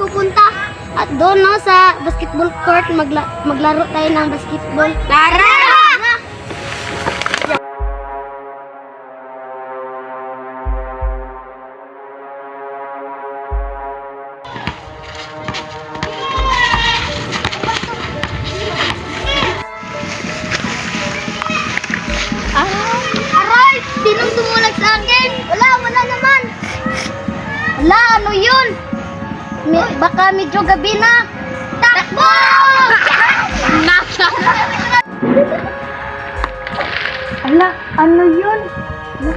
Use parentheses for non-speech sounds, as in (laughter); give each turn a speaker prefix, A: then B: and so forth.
A: pupunta? At doon no, sa basketball court, magla maglaro tayo ng basketball. Tara! Ah, aray! Sinong tumulag sa akin? Wala, wala naman. Wala, ano yun? Me, baka medyo gabi na. Takbo! Nasa! (laughs) Ala, ano yun? Ala.